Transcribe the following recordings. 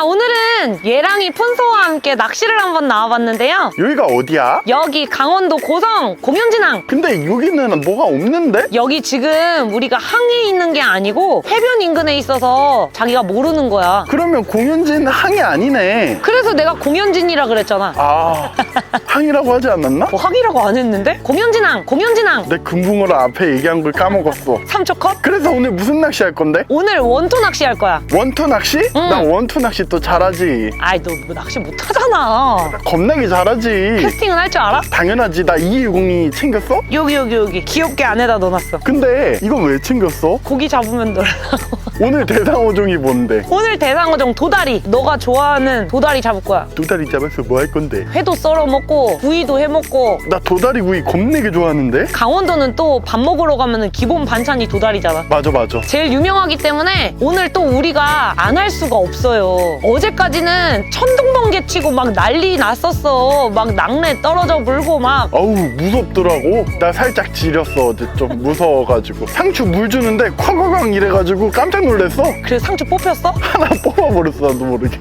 자, 오늘은 얘랑이 푼소와 함께 낚시를 한번 나와봤는데요. 여기가 어디야? 여기 강원도 고성 공연진항. 근데 여기는 뭐가 없는데? 여기 지금 우리가 항에 있는 게 아니고 해변 인근에 있어서 자기가 모르는 거야. 그러면 공연진 항이 아니네. 그래서 내가 공연진이라 그랬잖아. 아, 항이라고 하지 않았나? 뭐 항이라고 안 했는데? 공연진항, 공연진항. 내 금붕어로 앞에 얘기한 걸 까먹었어. 3초 컷? 그래서 오늘 무슨 낚시 할 건데? 오늘 원투 낚시 할 거야. 원투 낚시? 나 원투 낚시 또 잘하지. 아이, 너 뭐 낚시 못하잖아. 겁나게 잘하지. 캐스팅은 할 줄 알아? 당연하지. 나 210이 챙겼어? 여기, 여기, 여기. 귀엽게 안에다 넣어놨어. 근데 이건 왜 챙겼어? 고기 잡으면 놀라고. 오늘 대상어종이 뭔데? 오늘 대상어종 도다리. 너가 좋아하는 도다리 잡을 거야. 도다리 잡아서 뭐 할 건데? 회도 썰어 먹고, 구이도 해 먹고. 나 도다리 구이 겁내게 좋아하는데? 강원도는 또 밥 먹으러 가면은 기본 반찬이 도다리잖아. 맞아 맞아. 제일 유명하기 때문에 오늘 또 우리가 안 할 수가 없어요. 어제까지 는 천둥번개 치고 막 난리 났었어. 막 낙뢰 떨어져 불고 막. 아우 무섭더라고. 나 살짝 지렸어 어제 좀 무서워가지고. 상추 물 주는데 쾅쾅쾅 이래가지고 깜짝 놀랐어. 그래서 상추 뽑혔어? 하나 뽑아버렸어 나도 모르게.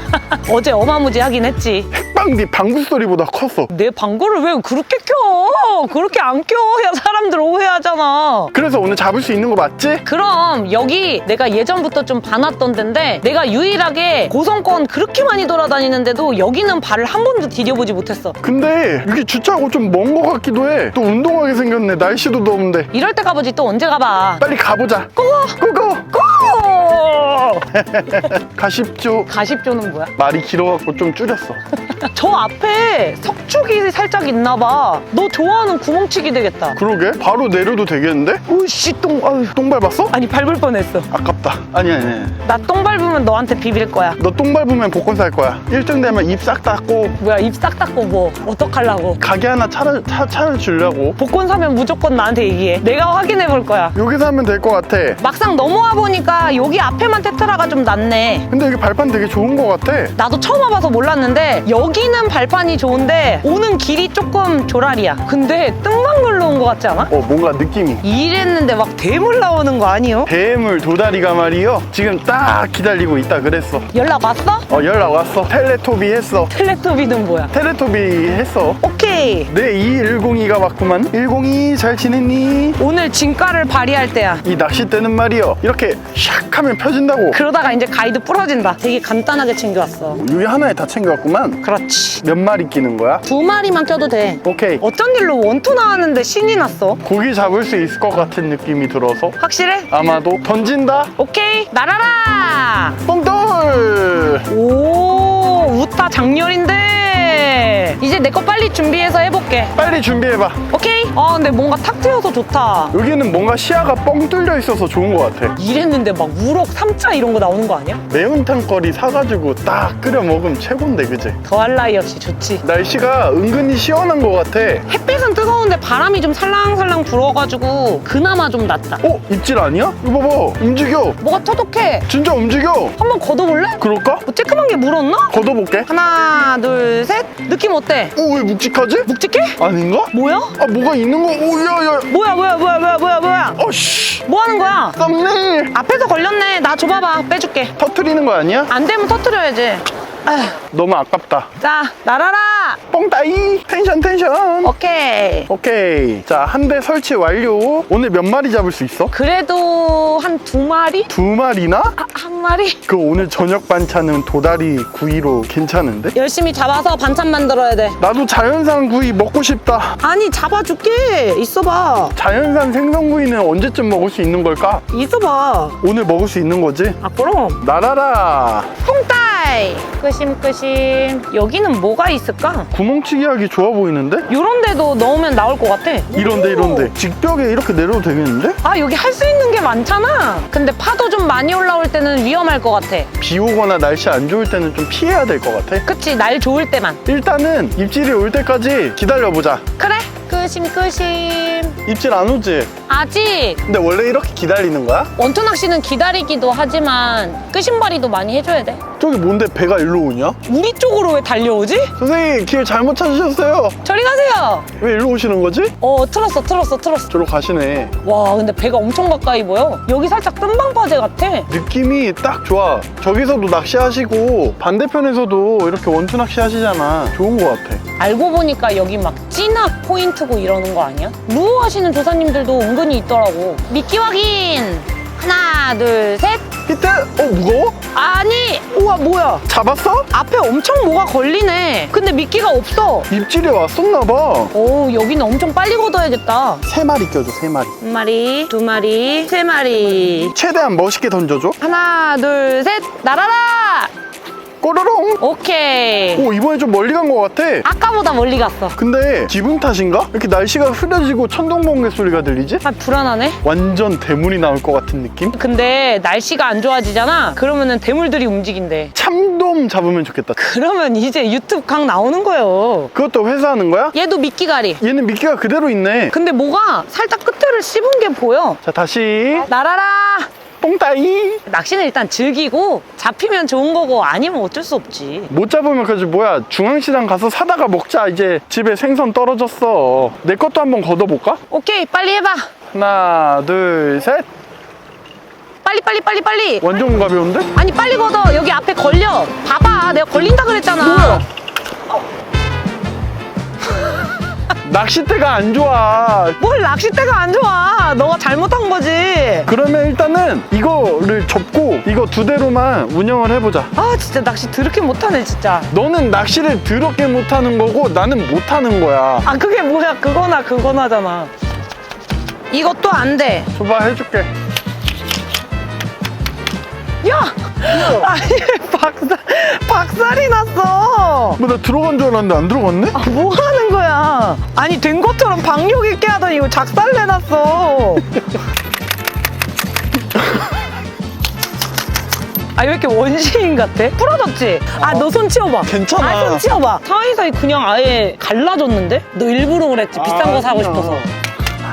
어제 어마무지하긴 했지. 핵방디 방구 소리보다 컸어. 내 방구를 왜 그렇게 켜? 그렇게 안 켜. 야, 사람들 오해하잖아. 그래서 오늘 잡을 수 있는 거 맞지? 그럼 여기 내가 예전부터 좀 봐놨던 데인데 내가 유일하게 고성권 그렇게 많이 돌아다니는데도 여기는 발을 한 번도 디뎌보지 못했어. 근데 여기 주차하고 좀 먼 거 같기도 해. 또 운동하게 생겼네. 날씨도 더운데. 이럴 때 가보지 또 언제 가봐. 빨리 가보자. 고고! 고고! 고! 가십죠. 가십조는 뭐야? 말이 길어갖고 좀 줄였어. 저 앞에 석축이 살짝 있나 봐. 너 좋아하는 구멍치기 되겠다. 그러게? 바로 내려도 되겠는데? 오씨 똥. 아유. 똥 밟았어? 아니 밟을 뻔했어. 아깝다. 아니, 아니, 아니. 나 똥 밟으면 너한테 비빌 거야. 너 똥 밟으면 복권 살 거야. 1등 되면 입싹 닫고 뭐야 입 싹 닦고 뭐 어떡하려고. 가게 하나 차려, 차, 차려 주려고. 복권 사면 무조건 나한테 얘기해. 내가 확인해 볼 거야. 여기서 하면 될 것 같아. 막상 넘어와 보니까 여기 앞에만 테트라가 좀 낫네. 근데 여기 발판 되게 좋은 것 같아. 나도 처음 와봐서 몰랐는데 여기는 발판이 좋은데 오는 길이 조금 조랄이야. 근데 뜸만 걸러온 것 같지 않아? 어, 뭔가 느낌이. 이랬는데 막 대물 나오는 거 아니요? 대물 도다리가 말이요. 지금 딱 기다리고 있다 그랬어. 연락 왔어? 어, 연락 왔어. 텔레토비 했어. 텔레토비는 뭐야? 텔레토비 했어. 오 네, 2102가 왔구만. 102 잘 지냈니? 오늘 진가를 발휘할 때야. 이 낚싯대는 말이요. 이렇게 샥 하면 펴진다고. 그러다가 이제 가이드 부러진다. 되게 간단하게 챙겨왔어. 여기 하나에 다 챙겨왔구만. 그렇지. 몇 마리 끼는 거야? 두 마리만 껴도 돼. 오케이. 어쩐 일로 원투 나왔는데 신이 났어? 고기 잡을 수 있을 것 같은 느낌이 들어서 확실해? 아마도 던진다. 오케이. 날아라! 뽕돌. 오, 우타 장렬인데. 이제 내 거 빨리 준비해서 해볼게. 빨리 준비해봐. 오케이. 아, 근데 뭔가 탁 트여서 좋다. 여기는 뭔가 시야가 뻥 뚫려 있어서 좋은 것 같아. 이랬는데 막 우럭, 삼자 이런 거 나오는 거 아니야? 매운탕 거리 사가지고 딱 끓여 먹으면 최고인데, 그지? 더할 나위 없이 좋지. 날씨가 은근히 시원한 것 같아. 햇빛은 뜨거운데 바람이 좀 살랑살랑 불어가지고 그나마 좀 낫다. 어? 입질 아니야? 이거 봐봐. 움직여. 뭐가 터독해. 진짜 움직여. 한번 걷어볼래? 그럴까? 뭐 쬐끄만 게 물었나? 걷어볼게. 하나, 둘, 셋. 느낌 어때? 오, 왜 묵직하지? 묵직해? 아닌가? 뭐야? 아, 뭐가 있는 거? 오, 야, 야. 뭐야, 뭐야, 뭐야, 뭐야, 뭐야, 뭐야? 어씨. 뭐 하는 거야? 썸네일. 앞에서 걸렸네. 나 줘봐봐. 빼줄게. 터트리는 거 아니야? 안 되면 터트려야지. 너무 아깝다. 자, 날아라! 뽕따이. 텐션, 텐션. 오케이. 오케이. 자, 한 대 설치 완료. 오늘 몇 마리 잡을 수 있어? 그래도 한 두 마리? 두 마리나? 아, 한 마리? 그 오늘 저녁 반찬은 도다리 구이로 괜찮은데? 열심히 잡아서 반찬 만들어야 돼. 나도 자연산 구이 먹고 싶다. 아니, 잡아줄게. 있어봐. 자연산 생선구이는 언제쯤 먹을 수 있는 걸까? 있어봐. 오늘 먹을 수 있는 거지? 아, 그럼. 날아라. 퐁따 이! 끄심끄심. 여기는 뭐가 있을까? 구멍치기 하기 좋아 보이는데? 요런 데도 넣으면 나올 것 같아. 이런데 오. 이런데 직벽에 이렇게 내려도 되겠는데? 아, 여기 할 수 있는 게 많잖아. 근데 파도 좀 많이 올라올 때는 위험할 것 같아. 비 오거나 날씨 안 좋을 때는 좀 피해야 될 것 같아. 그치, 날 좋을 때만. 일단은 입질이 올 때까지 기다려보자. 그래. 끄심끄심. 입질 안 오지? 아직 근데 원래 이렇게 기다리는 거야? 원투 낚시는 기다리기도 하지만 끄심바리도 많이 해줘야 돼. 저기 뭔데 배가 일로 오냐? 우리 쪽으로 왜 달려오지? 선생님 길 잘못 찾으셨어요. 저리 가세요. 왜 일로 오시는 거지? 어 틀었어 틀었어 틀었어. 저로 가시네. 와 근데 배가 엄청 가까이 보여. 여기 살짝 뜸방바제 같아. 느낌이 딱 좋아. 저기서도 낚시하시고 반대편에서도 이렇게 원투 낚시 하시잖아. 좋은 거 같아. 알고 보니까 여기 막 찐학 포인트고 이러는 거 아니야? 루어 하시는 조사님들도 은근히 있더라고. 미끼 확인. 하나 둘 셋. 히트! 어 무거워? 아니 우와 뭐야? 잡았어? 앞에 엄청 뭐가 걸리네. 근데 미끼가 없어. 입질이 왔었나 봐. 오 여기는 엄청 빨리 걷어야겠다. 세 마리 껴줘 세 마리. 한 마리, 두 마리, 세 마리. 최대한 멋있게 던져줘. 하나, 둘, 셋, 날아라! 꼬르롱. 오케이. 오 이번에 좀 멀리 간거 같아. 아까보다 멀리 갔어. 근데 기분 탓인가? 이렇게 날씨가 흐려지고 천둥 번개 소리가 들리지? 아, 불안하네. 완전 대문이 나올 것 같은 느낌? 근데 날씨가 안 좋아지잖아? 그러면은 대물들이 움직인대. 참돔 잡으면 좋겠다. 그러면 이제 유튜브 강 나오는 거예요. 그것도 회사 하는 거야? 얘도 미끼가리. 얘는 미끼가 그대로 있네. 근데 뭐가 살짝 끝을 씹은 게 보여. 자 다시 날아라! 뽕따이. 낚시는 일단 즐기고 잡히면 좋은 거고 아니면 어쩔 수 없지. 못 잡으면 그지 뭐야 중앙시장 가서 사다가 먹자 이제 집에 생선 떨어졌어 내 것도 한번 걷어볼까? 오케이, 빨리 해봐. 하나 둘셋 빨리, 빨리, 빨리, 빨리. 완전 가벼운데? 아니, 빨리 걷어. 여기 앞에 걸려. 봐봐. 내가 걸린다 그랬잖아. 뭐야? 낚싯대가 안 좋아 뭘 낚싯대가 안 좋아. 너가 잘못한 거지. 그러면 일단은 이거를 접고 이거 두 대로만 운영을 해보자 아 진짜 낚시 더럽게 못하네 진짜. 너는 낚시를 더럽게 못하는 거고 나는 못하는 거야 아 그게 뭐야 그거나 그거나잖아. 이것도 안 돼. 줘봐 해줄게 야! 아니 박살 박살이 났어. 뭐 나 들어간 줄 알았는데 안 들어갔네? 아, 뭐 하는 거야? 아니 된 것처럼 박력 있게 하더니 이거 작살 내놨어. 아 왜 이렇게 원시인 같아? 부러졌지? 아 너 손 치워봐. 괜찮아. 아 손 치워봐. 사이사이 그냥 아예 갈라졌는데? 너 일부러 그랬지 비싼 거 사고 아니야. 싶어서.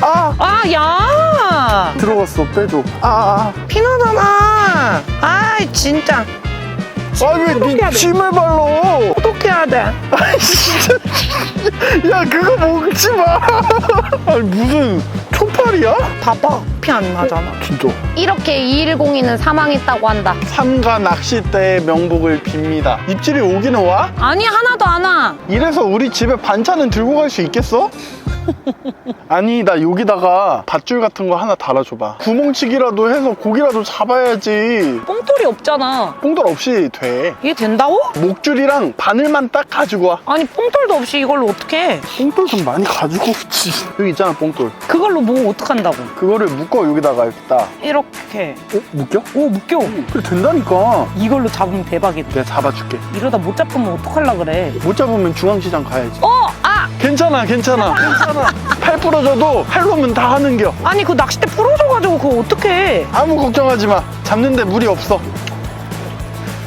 아 아 야. 들어갔어 빼줘 아, 아. 피나잖아. 아이 진짜 아왜 해야 니 돼. 침을 발로 어떻게 해야 돼? 아이 진짜 야 그거 먹지 마 아니 무슨 초파리야? 봐봐 피안 나잖아. 진짜 이렇게 210이는 사망했다고 한다. 삼가 낚싯대의 명복을 빕니다 입질이 오기는 와? 아니 하나도 안 와. 이래서 우리 집에 반찬은 들고 갈 수 있겠어? 아니 나 여기다가 밧줄 같은 거 하나 달아줘봐 구멍치기라도 해서 고기라도 잡아야지 뽕돌이 없잖아. 뽕돌 없이 돼 이게 된다고? 목줄이랑 바늘만 딱 가지고 와 아니 뽕돌도 없이 이걸로 어떻게? 뽕돌 좀 많이 가지고 오지 여기 있잖아 뽕돌 그걸로 뭐 어떡한다고? 그거를 묶어 여기다가 이렇게 딱 이렇게. 어? 묶여? 오 묶여. 그래 된다니까 이걸로 잡으면 대박이다. 내가 잡아줄게 이러다 못 잡으면 어떡할라 그래? 못 잡으면 중앙시장 가야지 어! 아! 괜찮아 괜찮아 괜찮아 팔 부러져도 팔로면 다 하는겨 아니 그 낚싯대 부러져가지고 그거 어떡해? 아무 걱정하지 마 잡는데 무리 없어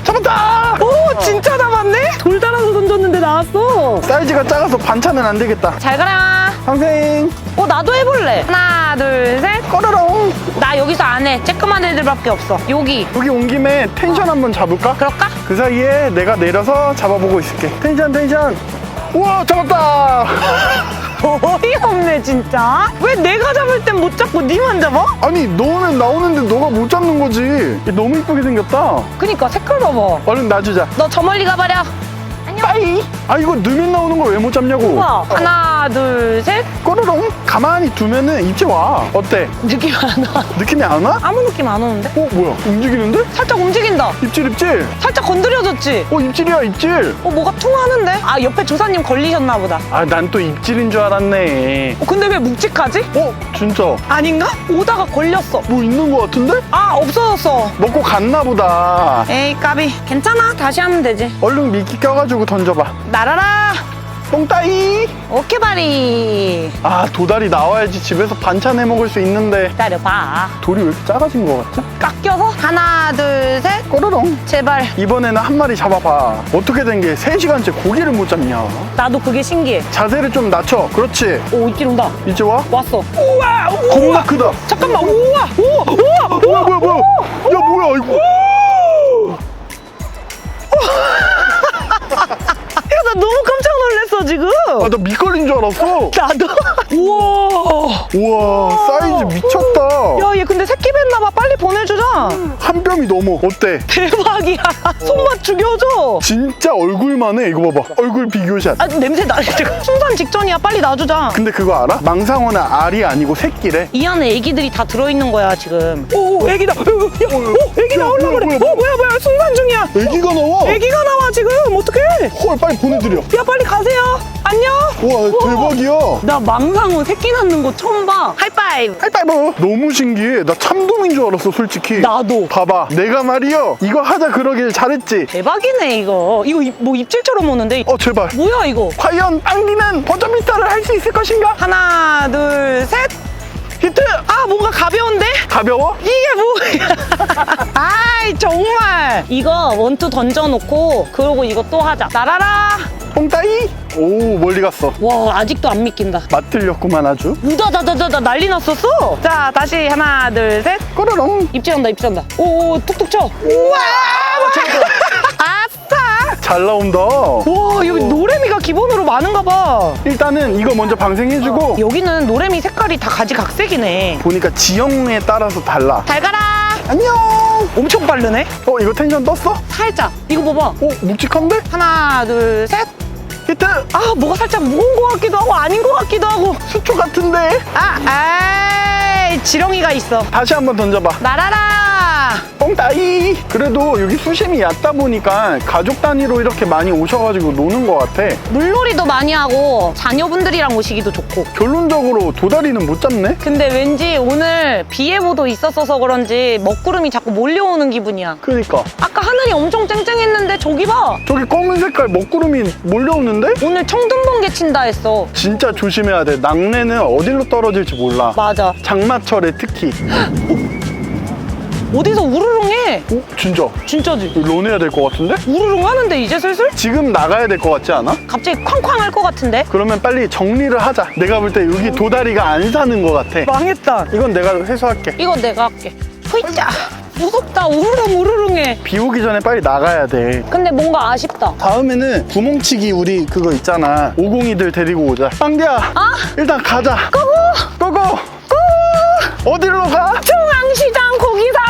잡았다 오 진짜 잡았네? 돌 달아서 던졌는데 나왔어. 사이즈가 작아서 반찬은 안 되겠다 잘 가라. 상생 어 나도 해볼래. 하나 둘 셋. 꺼르렁 나 여기서 안 해. 쬐끄만 애들밖에 없어. 여기. 여기 온 김에 텐션 한번 잡을까? 그럴까? 그 사이에 내가 내려서 잡아보고 있을게 텐션 텐션 우와 잡았다 어이없네 진짜. 왜 내가 잡을 땐 못 잡고 니만 잡아? 아니 너는 나오는데 너가 못 잡는 거지 너무 이쁘게 생겼다 그니까 색깔 봐봐. 얼른 놔주자 너 저 멀리 가버려. 빠이 아 이거 넣으면 나오는 걸 왜 못 잡냐고 우와. 하나 둘 셋. 꼬르렁 가만히 두면은 입질 와 어때 느낌 안 와. 느낌이 안 와? 아무 느낌 안 오는데? 어 뭐야 움직이는데? 살짝 움직인다. 입질 입질 살짝 건드려졌지? 어 입질이야 입질 어 뭐가 퉁 하는데? 아 옆에 조사님 걸리셨나 보다. 아 난 또 입질인 줄 알았네 어, 근데 왜 묵직하지? 어 진짜 아닌가? 오다가 걸렸어. 뭐 있는 거 같은데? 아 없어졌어. 먹고 갔나 보다 에이 까비. 괜찮아. 다시 하면 되지. 얼른 미끼 껴가지고 던 져봐 날아라. 뽕따이 오케바리. 아 도다리 나와야지 집에서 반찬 해 먹을 수 있는데 기다려봐. 돌이 왜 이렇게 작아진 거 같지? 깎여서 하나 둘 셋. 꼬르렁 제발. 이번에는 한 마리 잡아봐 어떻게 된 게 3시간째 고기를 못 잡냐 나도 그게 신기해. 자세를 좀 낮춰 그렇지 오 이길 온다. 이제 와 왔어. 우와. 우와. 겁나 크다 잠깐만. 우와. 우와. 우와. 뭐야 뭐야 뭐야 야 뭐야 이거 지금 아, 나 밑걸린 줄 알았어. 나도 우와 우와, 사이즈 미쳤다. 야 얘 근데 새끼 뱉나봐 빨리 보내주자 한 뼘이 넘어. 어때? 대박이야 손맛 죽여줘 진짜 얼굴만 해. 이거 봐봐. 얼굴 비교샷. 아 냄새 나 순산 직전이야 빨리 놔주자 근데 그거 알아? 망상어는 알이 아니고 새끼래. 이 안에 애기들이 다 들어있는 거야 지금 오 애기다 야, 오 애기 야, 나올라 그래 뭐야, 어 뭐야 뭐야 순산 중이야 애기가 나와. 애기가 나와 지금 어떡해 헐, 빨리 보내드려. 야 빨리 가세요 안녕 우와, 대박이야. 나 망상어 새끼 낳는 거 처음 봐 하이파이브 하이파이브. 너무 신기해. 나 참돔인 줄 알았어, 솔직히. 나도 봐봐. 내가 말이요. 이거 하자 그러길 잘했지. 대박이네 이거 이거 입- 뭐 입질처럼 오는데 어, 제발. 뭐야 이거 과연 빵기는 버저미터를 할 수 있을 것인가? 하나 둘 셋 히트! 아 뭔가 가벼운데? 가벼워? 이게 뭐야 아이 정말 이거 원투 던져놓고 그러고 이거 또 하자 나라라 뽕따이? 오, 멀리 갔어. 와 아직도 안 믿긴다 맞들렸구만 아주. 우다다다다다 난리 났었어 자 다시 하나 둘셋 꼬르렁. 입질한다 입질한다 오 툭툭 쳐 우와 아싸 잘 나온다. 와 여기 노래미가 기본으로 많은가 봐 일단은 이거 먼저 방생해주고 여기는 노래미 색깔이 다 가지각색이네 보니까 지형에 따라서 달라. 잘 가라 안녕. 엄청 빠르네 어, 이거 텐션 떴어? 살짝 이거 봐봐 어, 묵직한데? 하나 둘셋 히트! 아 뭐가 살짝 무거운 것 같기도 하고 아닌 것 같기도 하고 수초 같은데? 아 아 이 지렁이가 있어 다시 한번 던져봐. 날아라 뽕따이! 그래도 여기 수심이 얕다 보니까 가족 단위로 이렇게 많이 오셔가지고 노는 것 같아. 물놀이도 많이 하고 자녀분들이랑 오시기도 좋고 결론적으로 도다리는 못 잡네? 근데 왠지 오늘 비 예보도 있었어서 그런지 먹구름이 자꾸 몰려오는 기분이야 그니까. 아까 하늘이 엄청 쨍쨍했는데 저기 봐 저기 검은 색깔 먹구름이 몰려오는데? 오늘 청둥 번개 친다 했어 진짜 조심해야 돼. 낙내는 어디로 떨어질지 몰라. 맞아 장마 철에 특히. 어디서 우르릉해 오, 진짜. 진짜지 론 해야 될 것 같은데? 우르릉 하는데 이제 슬슬? 지금 나가야 될 것 같지 않아? 갑자기 쾅쾅 할 것 같은데 그러면 빨리 정리를 하자. 내가 볼 때 여기 도다리가 안 사는 것 같아. 망했다 이건 내가 회수할게. 이거 내가 할게 후이짜 무섭다 우르릉 우르릉해 비 오기 전에 빨리 나가야 돼. 근데 뭔가 아쉽다 다음에는 구멍치기 우리 그거 있잖아. 오공이들 데리고 오자. 빵디야. 아? 일단 가자. 고고 고고. 어디로 가? 중앙시장 고기사